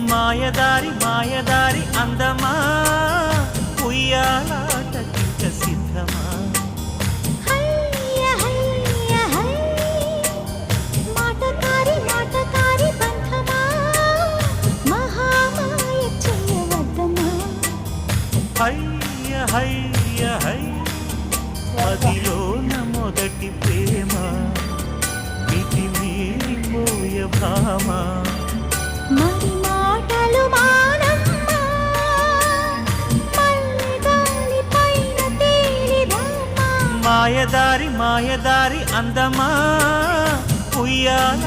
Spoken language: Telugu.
మాయదారి మాయదారి అందమా? ఉయ్యాలాటకింక సిద్ధమా? హయ్య హై. మొదటి ప్రేమ. మితి మీరిపోయ భామ. మాయదారి మాయదారి అందమా ఉయ్యాల?